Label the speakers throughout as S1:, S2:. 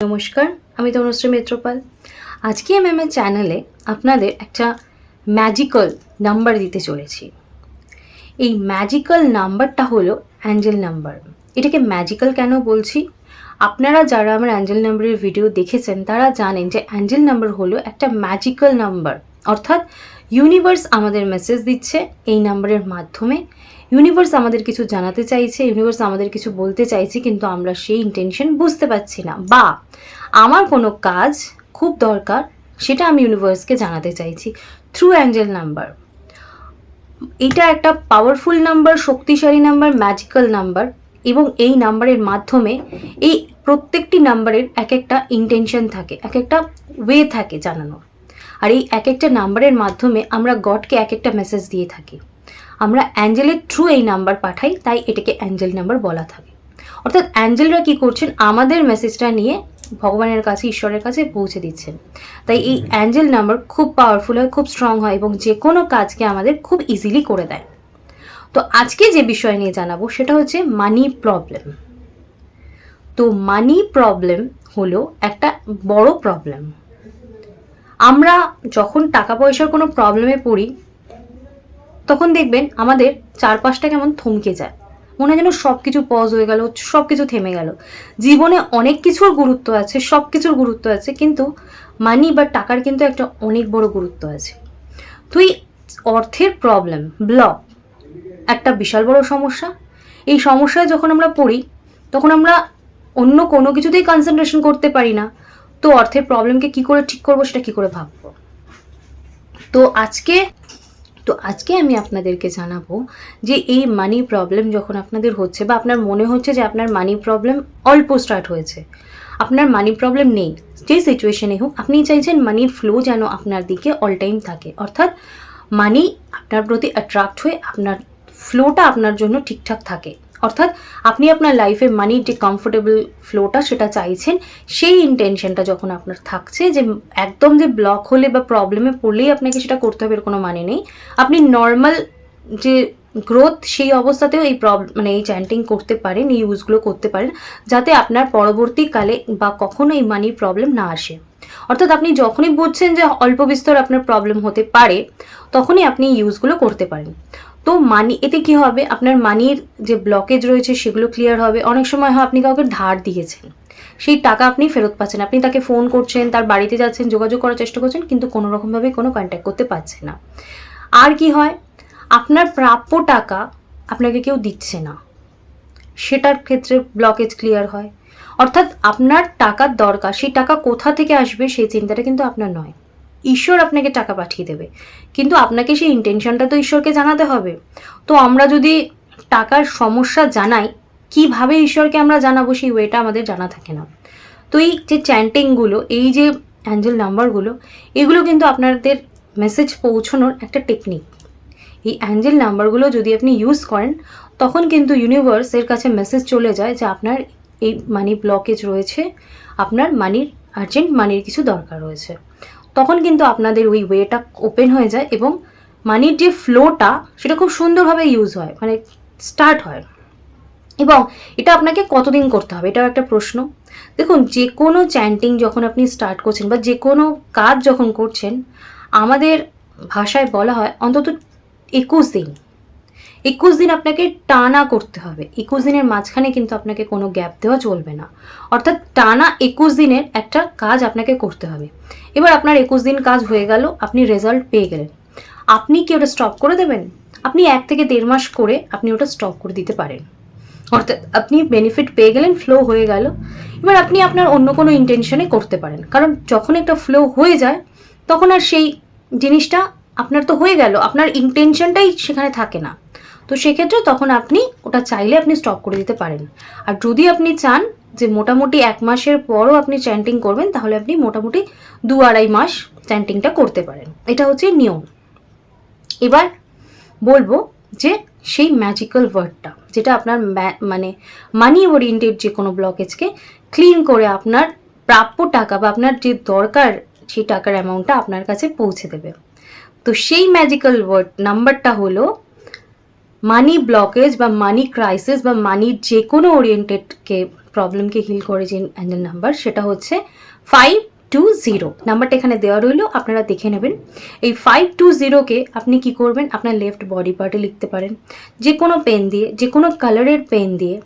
S1: নমস্কার, আমি তনুশ্রী মিত্রপাল। আজকে আমি আমার চ্যানেলে আপনাদের একটা ম্যাজিক্যাল নাম্বার দিতে চলেছি। এই ম্যাজিক্যাল নাম্বারটা হলো অ্যাঞ্জেল নাম্বার এটাকে ম্যাজিক্যাল কেন বলছি? আপনারা যারা আমার অ্যাঞ্জেল নাম্বারের ভিডিও দেখেছেন, তারা জানেন যে অ্যাঞ্জেল নাম্বার হলো একটা ম্যাজিক্যাল নাম্বার অর্থাৎ ইউনিভার্স আমাদের মেসেজ দিচ্ছে এই নাম্বারের মাধ্যমে। ইউনিভার্স আমাদের কিছু জানাতে চাইছে ইউনিভার্স আমাদের কিছু বলতে চাইছে, কিন্তু আমরা সেই ইন্টেনশন বুঝতে পারছি না। বা আমার কোনো কাজ খুব দরকার, সেটা আমি ইউনিভার্সকে জানাতে চাইছি। থ্রু অ্যাঞ্জেল নাম্বার এটা একটা পাওয়ারফুল নাম্বার শক্তিশালী নাম্বার ম্যাজিক্যাল নাম্বার এবং এই নাম্বারের মাধ্যমে এই প্রত্যেকটি নাম্বারের এক একটা ইন্টেনশন থাকে এক একটা ওয়ে থাকে জানানোর। আর এই এক একটা নাম্বারের মাধ্যমে আমরা গডকে এক একটা মেসেজ দিয়ে থাকি। আমরা অ্যাঞ্জেলের থ্রু এই নাম্বার পাঠাই, তাই এটাকে অ্যাঞ্জেল নাম্বার বলা থাকে। অর্থাৎ অ্যাঞ্জেলরা কি করছেন? আমাদের মেসেজটা নিয়ে ভগবানের কাছে, ঈশ্বরের কাছে পৌঁছে দিচ্ছেন। তাই এই অ্যাঞ্জেল নাম্বার খুব পাওয়ারফুল হয়, খুব স্ট্রং হয় এবং যে কোনো কাজকে আমাদের খুব ইজিলি করে দেয়। তো আজকে যে বিষয় নিয়ে জানাব, সেটা হচ্ছে মানি প্রবলেম তো মানি প্রবলেম হলো একটা বড় প্রবলেম আমরা যখন টাকা পয়সার কোনো প্রবলেমে পড়ি তখন দেখবেন আমাদের চারপাশটা কেমন থমকে যায়। মনে যেন সব কিছু পজ হয়ে গেল সব কিছু থেমে গেল। জীবনে অনেক কিছুর গুরুত্ব আছে সব কিছুর গুরুত্ব আছে, কিন্তু মানি বা টাকার কিন্তু একটা অনেক বড় গুরুত্ব আছে। তো এই অর্থের প্রবলেম ব্লক একটা বিশাল বড় সমস্যা। এই সমস্যায় যখন আমরা পড়ি, তখন আমরা অন্য কোনো কিছুতেই কনসেন্ট্রেশন করতে পারি না। তো অর্থের প্রবলেমকে কি করে ঠিক করব, সেটা কি করে ভাববো? তো আজকে তো আজকে আমি আপনাদেরকে জানাব যে এই মানি প্রবলেম যখন আপনাদের হচ্ছে বা আপনার মনে হচ্ছে যে আপনার মানি প্রবলেম অল্প স্টার্ট হয়েছে, আপনার মানি প্রবলেম নেই, যে সিচুয়েশনে হোক, আপনি চাইছেন মানির ফ্লো যেন আপনার দিকে অল টাইম থাকে, অর্থাৎ মানি আপনার প্রতি অ্যাট্রাক্ট হয়ে আপনার ফ্লোটা আপনার জন্য ঠিকঠাক থাকে। অর্থাৎ আপনি আপনার লাইফে মানির যে কমফোর্টেবল ফ্লোটা সেটা চাইছেন, সেই ইন্টেনশনটা যখন আপনার থাকছে যে একদম যে ব্লক হলে বা প্রবলেমে পড়লেই আপনাকে সেটা করতে হবে, এর কোনো মানে নেই। আপনি নর্মাল যে গ্রোথ সেই অবস্থাতেও এই প্রবলেম মানে এই চ্যান্টিং করতে পারেন, এই ইউজগুলো করতে পারেন, যাতে আপনার পরবর্তীকালে বা কখনো এই মানির প্রবলেম না আসে। অর্থাৎ আপনি যখনই বুঝছেন যে অল্প বিস্তর আপনার প্রবলেম হতে পারে, তখনই আপনি ইউজগুলো করতে পারেন। তো মানি এতে কি হবে? আপনার মানির যে ব্লকেজ রয়েছে সেগুলো ক্লিয়ার হবে। অনেক সময় হয় আপনি কাউকে ধার দিয়েছেন। সেই টাকা আপনি ফেরত পাচ্ছেন আপনি তাকে ফোন করছেন, তার বাড়িতে যাচ্ছেন, যোগাযোগ করার চেষ্টা করছেন, কিন্তু কোনো রকমভাবে কোনো কন্ট্যাক্ট করতে পারছেন না। আর কি হয়? আপনার প্রাপ্য টাকা আপনাকে কেউ দিচ্ছে না। সেটার ক্ষেত্রে ব্লকেজ ক্লিয়ার হয়। অর্থাৎ আপনার টাকার দরকার, সেই টাকা কোথা থেকে আসবে সেই চিন্তাটা কিন্তু আপনার নয়। ঈশ্বর আপনাকে টাকা পাঠিয়ে দেবে। কিন্তু আপনাকে সেই ইন্টেনশনটা তো ঈশ্বরকে জানাতে হবে। তো আমরা যদি টাকার সমস্যা জানাই, কীভাবে ঈশ্বরকে আমরা জানাব সেই ওয়েটা আমাদের জানা থাকে না। তো এই যে চ্যান্টিংগুলো এই যে অ্যাঞ্জেল নাম্বারগুলো এগুলো কিন্তু আপনাদের মেসেজ পৌঁছানোর একটা টেকনিক এই অ্যাঞ্জেল নাম্বারগুলো যদি আপনি ইউজ করেন, তখন কিন্তু ইউনিভার্সের কাছে মেসেজ চলে যায় যে আপনার এই মানি ব্লকেজ রয়েছে, আপনার মানির আর্জেন্ট মানির কিছু দরকার রয়েছে। তখন কিন্তু আপনাদের ওই ওয়েটা ওপেন হয়ে যায় এবং মানির যে ফ্লোটা, সেটা খুব সুন্দরভাবে ইউজ হয় মানে স্টার্ট হয়। এবং এটা আপনাকে কতদিন করতে হবে, এটাও একটা প্রশ্ন। দেখুন, যে কোনো চ্যান্টিং যখন আপনি স্টার্ট করছেন বা যে কোনো কাজ যখন করছেন, আমাদের ভাষায় বলা হয় অন্তত একুশ দিন। একুশ দিন আপনাকে টানা করতে হবে। একুশ দিনের মাঝখানে কিন্তু আপনাকে কোনো গ্যাপ দেওয়া চলবে না। অর্থাৎ টানা একুশ দিনের একটা কাজ আপনাকে করতে হবে। এবার আপনার একুশ দিন কাজ হয়ে গেল, আপনি রেজাল্ট পেয়ে গেলেন। আপনি কি ওটা স্টপ করে দেবেন? আপনি এক থেকে দেড় মাস করে আপনি ওটা স্টপ করে দিতে পারেন। অর্থাৎ আপনি বেনিফিট পেয়ে গেলেন ফ্লো হয়ে গেল। এবার আপনি আপনার অন্য কোনো ইন্টেনশনে করতে পারেন। কারণ যখন একটা ফ্লো হয়ে যায়, তখন আর সেই জিনিসটা আপনার তো হয়ে গেল। আপনার ইন্টেনশনটাই সেখানে থাকে না। তো সেক্ষেত্রে তখন আপনি ওটা চাইলে আপনি স্টপ করে দিতে পারেন। আর যদি আপনি চান যে মোটামুটি এক মাসের পরও আপনি চ্যান্টিং করবেন, তাহলে আপনি মোটামুটি দু আড়াই মাস চ্যান্টিংটা করতে পারেন। এটা হচ্ছে নিয়ম। এবার বলব যে সেই ম্যাজিক্যাল ওয়ার্ডটা যেটা আপনার মানে মানি ওরিয়েন্টেড যে কোনো ব্লকেজকে ক্লিন করে আপনার প্রাপ্য টাকা বা আপনার যে দরকার সেই টাকার অ্যামাউন্টটা আপনার কাছে পৌঁছে দেবে। তো সেই ম্যাজিক্যাল ওয়ার্ড নাম্বারটা হলো মানি ব্লকেজ বা মানি ক্রাইসিস বা মানির যে কোনো ওরিয়েন্টেডকে প্রবলেমকে হিল করে যে অ্যাঞ্জেল নাম্বার সেটা হচ্ছে ফাইভ টু জিরো নাম্বারটা এখানে দেওয়া রইল, আপনারা দেখে নেবেন। এই ফাইভ টু জিরোকে আপনি কি করবেন? আপনার লেফট বডি পার্টে লিখতে পারেন। যে কোনো পেন দিয়ে যে কোনো কালারের পেন দিয়ে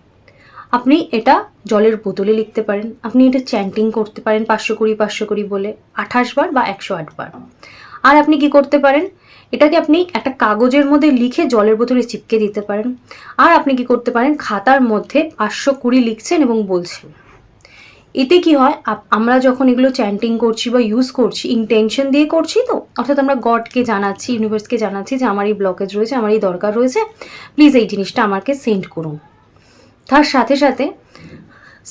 S1: আপনি এটা জলের বোতলে লিখতে পারেন। আপনি এটা চ্যান্টিং করতে পারেন পাঁচশো কুড়ি পাঁচশো কুড়ি বলে, আঠাশ বার বা একশো আট বার। আর আপনি কি করতে পারেন? এটাকে আপনি একটা কাগজের মধ্যে লিখে জলের বোতলে চিপকে দিতে পারেন। আর আপনি কি করতে পারেন? খাতার মধ্যে পাঁচশো কুড়ি লিখছেন এবং বলছেন। এতে কি হয়? আমরা যখন এগুলো চ্যান্টিং করছি বা ইউজ করছি ইন্টেনশন দিয়ে করছি তো, অর্থাৎ আমরা গডকে জানাচ্ছি ইউনিভার্সকে জানাচ্ছি যে আমার এই ব্লকেজ রয়েছে, আমার এই দরকার রয়েছে প্লিজ এই জিনিসটা আমাকে সেন্ড করুন। তার সাথে সাথে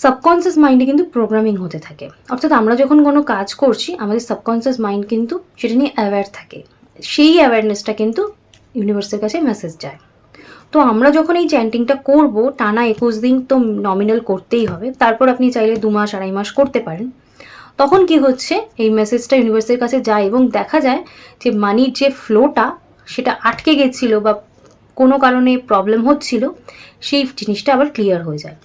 S1: সাবকনসিয়াস মাইন্ডে কিন্তু প্রোগ্রামিং হতে থাকে। অর্থাৎ আমরা যখন কোনো কাজ করছি, আমাদের সাবকনসিয়াস মাইন্ড কিন্তু সেটা নিয়ে অ্যাওয়্যার থাকে। সেই অ্যাওয়ারনেসটা কিন্তু ইউনিভার্সের কাছে মেসেজ যায়। তো আমরা যখন এই চ্যান্টিংটা করব, টানা একুশ দিন তো নমিনাল করতেই হবে। তারপর আপনি চাইলে দু মাস, আড়াই মাস করতে পারেন। তখন কি হচ্ছে, এই মেসেজটা ইউনিভার্সের কাছে যায় এবং দেখা যায় যে মানির যে ফ্লোটা সেটা আটকে গেছিল বা কোনো কারণে প্রবলেম হচ্ছিল, সেই জিনিসটা আবার ক্লিয়ার হয়ে যায়।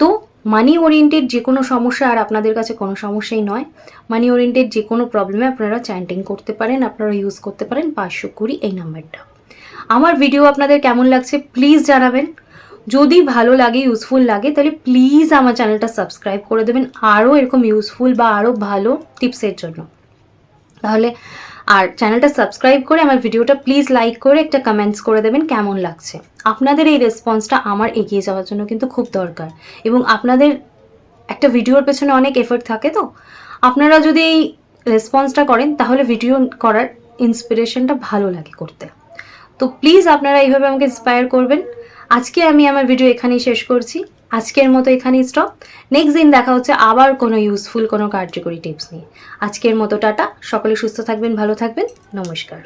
S1: তো মানি ওরিয়েন্টেড যে কোনো সমস্যা আর আপনাদের কাছে কোনো সমস্যাই নয়। মানি ওরিয়েন্টেড যে কোনো প্রবলেমে আপনারা চ্যান্টিং করতে পারেন, আপনারা ইউজ করতে পারেন। পাঁচশো কুড়ি এই নাম্বারটা আমার ভিডিও আপনাদের কেমন লাগছে প্লিজ জানাবেন। যদি ভালো লাগে ইউজফুল লাগে, তাহলে প্লিজ আমার চ্যানেলটা সাবস্ক্রাইব করে দেবেন। আরও এরকম ইউজফুল বা আরও ভালো টিপসের জন্য। তাহলে আর চ্যানেলটা সাবস্ক্রাইব করে আমার ভিডিওটা প্লিজ লাইক করে একটা কমেন্টস করে দেবেন কেমন লাগছে। আপনাদের এই রেসপন্সটা আমার এগিয়ে যাওয়ার জন্য কিন্তু খুব দরকার এবং আপনাদের একটা ভিডিওর পেছনে অনেক এফোর্ট থাকে তো। আপনারা যদি এই রেসপন্সটা করেন তাহলে ভিডিও করার ইন্সপিরেশনটা ভালো লাগে করতে। তো প্লিজ আপনারা এইভাবে আমাকে ইন্সপায়ার করবেন। আজকে আমি আমার ভিডিও এখানেই শেষ করছি। আজকের মতো এখানেই স্টপ নেক্সট দিন দেখা হচ্ছে আবার কোনো ইউজফুল কোনো কার্যকরী টিপস নিয়ে। আজকের মতো টাটা। সকলে সুস্থ থাকবেন, ভালো থাকবেন। নমস্কার।